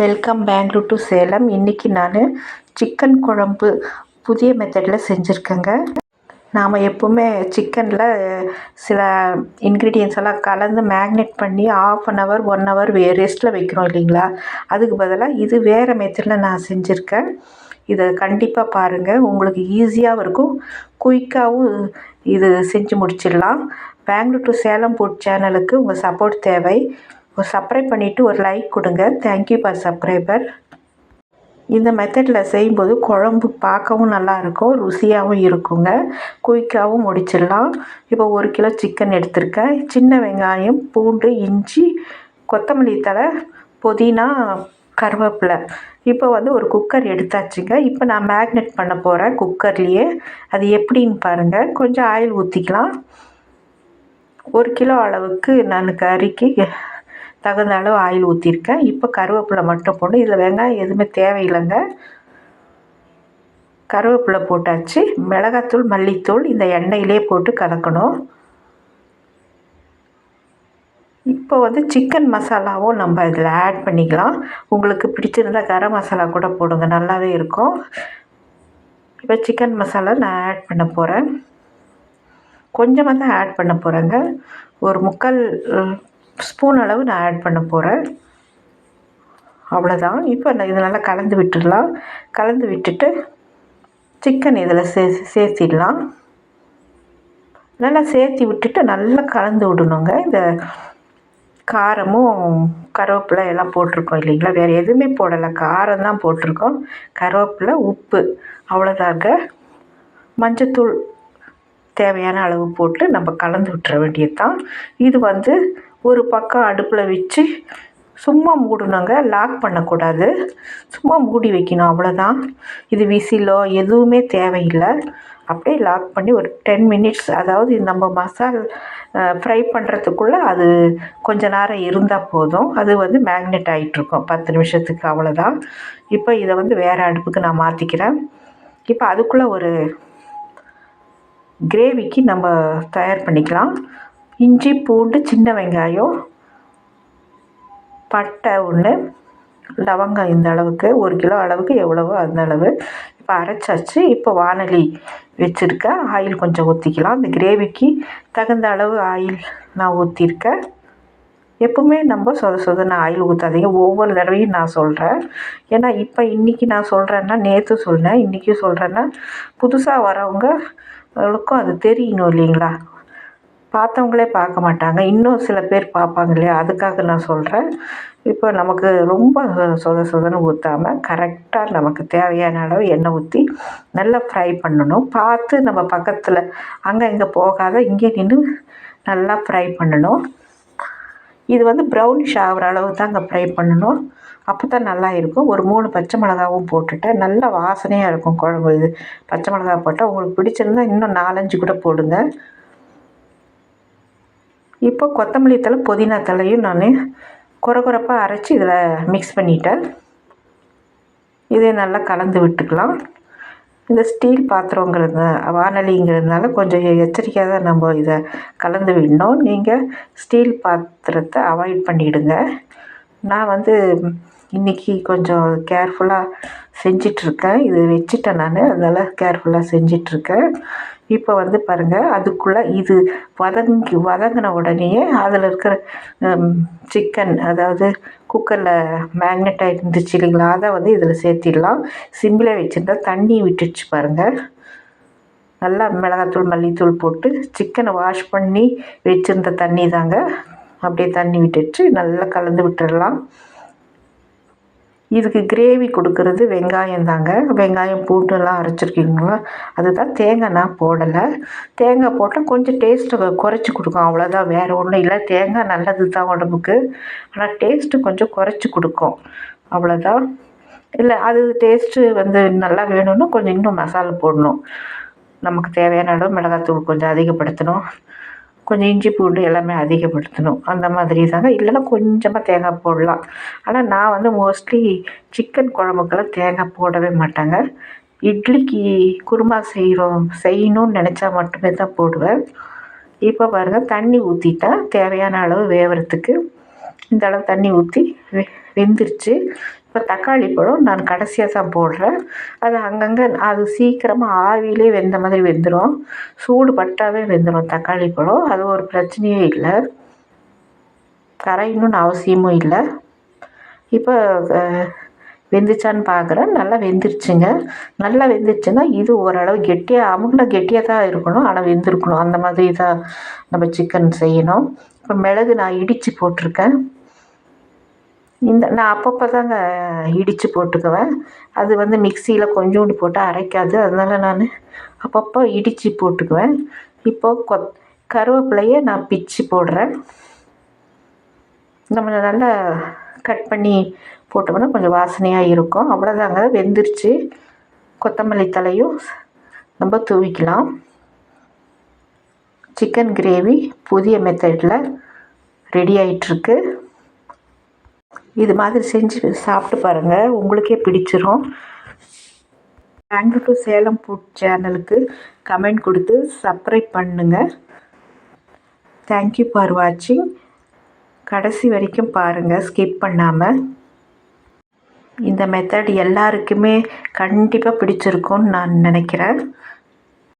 Welcome Bangalore to Salem இன்றைக்கி நான் chicken குழம்பு புதிய மெத்தடில் செஞ்சுருக்கேங்க. நாம் எப்போவுமே சிக்கனில் சில இன்க்ரீடியன்ஸ் எல்லாம் கலந்து மேக்னேட் பண்ணி half an hour one hour வே ரெஸ்ட்டில் வைக்கிறோம் இல்லைங்களா? அதுக்கு பதிலாக இது வேறு மெத்தடில் நான் செஞ்சுருக்கேன். இதை கண்டிப்பாக பாருங்கள் உங்களுக்கு ஈஸியாகவும் இருக்கும். குயிக்காகவும் இது செஞ்சு முடிச்சிடலாம். பெங்களூர் டு சேலம் ஃபுட் சேனலுக்கு உங்கள் சப்போர்ட் தேவை. ஒரு சப்ஸ்கிரைப் பண்ணிவிட்டு ஒரு லைக் கொடுங்க. தேங்க்யூ ஃபார் சப்ஸ்கிரைபர் இந்த மெத்தடில் செய்யும்போது குழம்பு பார்க்கவும் நல்லாயிருக்கும் ருசியாகவும் இருக்குங்க. குயிக்காகவும் முடிச்சிடலாம். இப்போ ஒரு கிலோ சிக்கன் எடுத்திருக்கேன். சின்ன வெங்காயம் பூண்டு இஞ்சி கொத்தமல்லி தழை புதினா கருவேப்பிலை. இப்போ வந்து ஒரு குக்கர் எடுத்தாச்சுங்க. இப்போ நான் மேக்னெட் பண்ண போகிறேன் குக்கர்லேயே அது எப்படின்னு பாருங்கள் கொஞ்சம் ஆயில் ஊற்றிக்கலாம் ஒரு கிலோ அளவுக்கு நான் கறிக்கு தகுந்த அளவு ஆயில் ஊற்றிருக்கேன் இப்போ கருவேப்பிலை மட்டும் போட்டு இதில் வெங்காயம் எதுவுமே தேவையில்லைங்க. கருவேப்பிலை போட்டாச்சு. மிளகாத்தூள் மல்லித்தூள் இந்த எண்ணெயிலே போட்டு கலக்கணும். இப்போ வந்து சிக்கன் மசாலாவும் நம்ம இதில் ஆட் பண்ணிக்கலாம். உங்களுக்கு பிடிச்சிருந்தால் கரம் மசாலா கூட போடுங்க. நல்லாவே இருக்கும். இப்போ சிக்கன் மசாலா நான் ஆட் பண்ண போகிறேன் கொஞ்சமாக தான் ஆட் பண்ண போகிறேங்க ஒரு முக்கால் ஸ்பூன் அளவு நான் ஆட் பண்ண போகிறேன் அவ்வளோதான் இப்போ நான் நல்லா கலந்து விட்டுடலாம். கலந்து விட்டுட்டு சிக்கன் இதில் சே சேர்த்திடலாம். நல்லா சேர்த்தி விட்டுட்டு நல்லா கலந்து விடணுங்க. இந்த காரமும் கருவேப்பிலை எல்லாம் போட்டிருக்கோம் இல்லைங்களா? வேறு எதுவுமே போடலை. காரம் தான் போட்டிருக்கோம். கருவேப்பிலை உப்பு அவ்வளோதாங்க மஞ்சத்தூள் தேவையான அளவு போட்டு நம்ம கலந்து விட்டுற வேண்டியது தான் இது வந்து ஒரு பக்கம் அடுப்பில் வச்சு சும்மா மூடணுங்க லாக் பண்ணக்கூடாது. சும்மா மூடி வைக்கணும். அவ்வளோதான் இது விசிலோ எதுவுமே தேவையில்லை. அப்படியே லாக் பண்ணி ஒரு டென் மினிட்ஸ் அதாவது நம்ம மசால் ஃப்ரை பண்ணுறதுக்குள்ளே அது கொஞ்ச நேரம் இருந்தால் போதும். அது வந்து மேக்னெட் ஆகிட்ருக்கும் பத்து நிமிஷத்துக்கு அவ்வளோதான் இப்போ இதை வந்து வேறு அடுப்புக்கு நான் மாற்றிக்கிறேன் இப்போ அதுக்குள்ளே ஒரு கிரேவிக்கு நம்ம தயார் பண்ணிக்கலாம். இஞ்சி பூண்டு சின்ன வெங்காயம் பட்டை ஒன்று லவங்கம் இந்த அளவுக்கு ஒரு கிலோ அளவுக்கு எவ்வளவோ அந்த அளவு. இப்போ அரைச்சாச்சு. இப்போ வானலி வச்சுருக்கேன் ஆயில் கொஞ்சம் ஊற்றிக்கலாம் இந்த கிரேவிக்கு தகுந்த அளவு ஆயில் நான் ஊற்றிருக்கேன் எப்பவுமே நம்ம சொத சொதன்னு ஆயில் ஊற்றாதீங்க ஒவ்வொரு தடவையும் நான் சொல்கிறேன் ஏன்னா இப்போ இன்றைக்கி நான் சொல்கிறேன்னா நேற்று சொன்னேன். இன்றைக்கும் சொல்கிறேன்னா புதுசாக வரவங்களுக்கும் அது தெரியணும் இல்லைங்களா? பார்த்தவங்களே பார்க்க மாட்டாங்க. இன்னும் சில பேர் பார்ப்பாங்க இல்லையா? அதுக்காக நான் சொல்கிறேன் இப்போ நமக்கு ரொம்ப சொத சொதன்னு ஊற்றாமல் கரெக்டாக நமக்கு தேவையான அளவு எண்ணெய் ஊற்றி நல்லா ஃப்ரை பண்ணணும். பார்த்து நம்ம பக்கத்தில் அங்கே இங்கே போகாத இங்கே நின்று நல்லா ஃப்ரை பண்ணணும். இது வந்து ப்ரௌனிஷ் ஆகிற அளவு தான் அங்கே ஃப்ரை பண்ணணும். அப்போ தான் நல்லா இருக்கும். ஒரு மூணு பச்சை மிளகாவும் போட்டுட்டேன் நல்ல வாசனையாக இருக்கும் குழம்பு. இது பச்சை மிளகா போட்டால் உங்களுக்கு பிடிச்சிருந்தா இன்னும் நாலஞ்சு கூட போடுங்க. இப்போ கொத்தமல்லி தழை புதினா தழையும் நான் குறகுறப்பாக அரைச்சி இதில் மிக்ஸ் பண்ணிட்டேன். இதை நல்லா கலந்து விட்டுக்கலாம். இந்த ஸ்டீல் பாத்திரங்கிறது வானலிங்கிறதுனால கொஞ்சம் எச்சரிக்கையாக தான் நம்ம இதை கலந்து விடணும். நீங்கள் ஸ்டீல் பாத்திரத்தை அவாய்ட் பண்ணிவிடுங்க நான் வந்து இன்றைக்கி கொஞ்சம் கேர்ஃபுல்லாக செஞ்சிட்ருக்கேன் இது வச்சுட்டேன் நான். அதனால் கேர்ஃபுல்லாக செஞ்சிட்ருக்கேன் இப்போ வந்து பாருங்கள் அதுக்குள்ளே இது வதங்கி வதங்கின உடனேயே அதில் இருக்கிற சிக்கன் அதாவது குக்கரில் மேக்னெட் ஆகிருந்துச்சு இல்லைங்களா? அதை வந்து இதில் சேர்த்திடலாம். சிம்பிளே வச்சுருந்தா தண்ணி விட்டுடுச்சு பாருங்கள் நல்லா மிளகாத்தூள் மல்லித்தூள் போட்டு சிக்கனை வாஷ் பண்ணி வச்சுருந்த தண்ணி தாங்க அப்படியே தண்ணி விட்டுட்டு நல்லா கலந்து விட்டுடலாம். இதுக்கு கிரேவி கொடுக்கறது வெங்காயம் தாங்க. வெங்காயம் பூண்டுலாம் அரைச்சிருக்கீங்களா? அதுதான் தேங்காய் நான் போடலை. தேங்காய் போட்டால் கொஞ்சம் டேஸ்ட்டு குறைச்சி கொடுக்கும். அவ்வளோதான் வேறு ஒன்றும் இல்லை. தேங்காய் நல்லது தான் உடம்புக்கு. ஆனால் டேஸ்ட்டு கொஞ்சம் குறைச்சி கொடுக்கும். அவ்வளோதான் இல்லை அது டேஸ்ட்டு வந்து நல்லா வேணும்னா கொஞ்சம் இன்னும் மசாலா போடணும். நமக்கு தேவையான அளவு மிளகாத்தூள் கொஞ்சம் அதிகப்படுத்தணும். கொஞ்சம் இஞ்சி பூண்டு எல்லாமே அதிகப்படுத்தணும். அந்த மாதிரி தாங்க இல்லைன்னா கொஞ்சமாக தேங்காய் போடலாம். ஆனால் நான் வந்து மோஸ்ட்லி சிக்கன் குழம்புக்கெல்லாம் தேங்காய் போடவே மாட்டாங்க. இட்லிக்கு குருமா செய்கிறோம் செய்யணும்னு நினச்சா மட்டுமே தான் போடுவேன். இப்போ பாருங்கள் தண்ணி ஊற்றிட்டா தேவையான அளவு வேகிறதுக்கு இந்த அளவு தண்ணி ஊற்றி வெ வெந்துருச்சு. இப்போ தக்காளி பழம் நான் கடைசியாக தான் போடுறேன். அது அங்கங்கே அது சீக்கிரமாக ஆவியிலே வெந்த மாதிரி வெந்துடும் சூடு பட்டாவே வெந்துடும் தக்காளி பழம். அது ஒரு பிரச்சனையே இல்லை. கரையணுன்னு அவசியமும் இல்லை. இப்போ வெந்துச்சான்னு பார்க்குறேன் நல்லா வெந்துருச்சுங்க. நல்லா வெந்துருச்சுன்னா இது ஓரளவு கெட்டியாக அமுகுல கெட்டியாக தான் இருக்கணும். ஆனால் வெந்திருக்கணும். அந்த மாதிரி தான் நம்ம சிக்கன் செய்யணும். இப்போ மிளகு நான் இடித்து போட்டிருக்கேன். இந்த நான் அப்பப்போ தாங்க இடித்து போட்டுக்குவேன். அது வந்து மிக்சியில் கொஞ்சோண்டு போட்டு அரைக்காது. அதனால் நான் அப்பப்போ இடித்து போட்டுக்குவேன். இப்போது கொத் கருவேப்பிலையை நான் பிச்சு போடுறேன். நம்ம நல்லா கட் பண்ணி போட்டோம்னா கொஞ்சம் வாசனையாக இருக்கும். அவ்வளோதாங்க வெந்துருச்சு. கொத்தமல்லி தலையும் நம்ம தூவிக்கலாம். சிக்கன் கிரேவி புதிய மெத்தடில் ரெடி ஆகிட்டுருக்கு இது மாதிரி செஞ்சு சாப்பிட்டு பாருங்கள் உங்களுக்கே பிடிச்சிரும். பெங்களூர் டு சேலம் ஃபுட் சேனலுக்கு கமெண்ட் கொடுத்து சப்ஸ்கிரைப் பண்ணுங்கள் தேங்க்யூ ஃபார் வாட்சிங் கடைசி வரைக்கும் பாருங்கள் ஸ்கிப் பண்ணாமல் இந்த மெத்தட் எல்லாருக்குமே கண்டிப்பாக பிடிச்சிருக்கும்னு நான் நினைக்கிறேன்.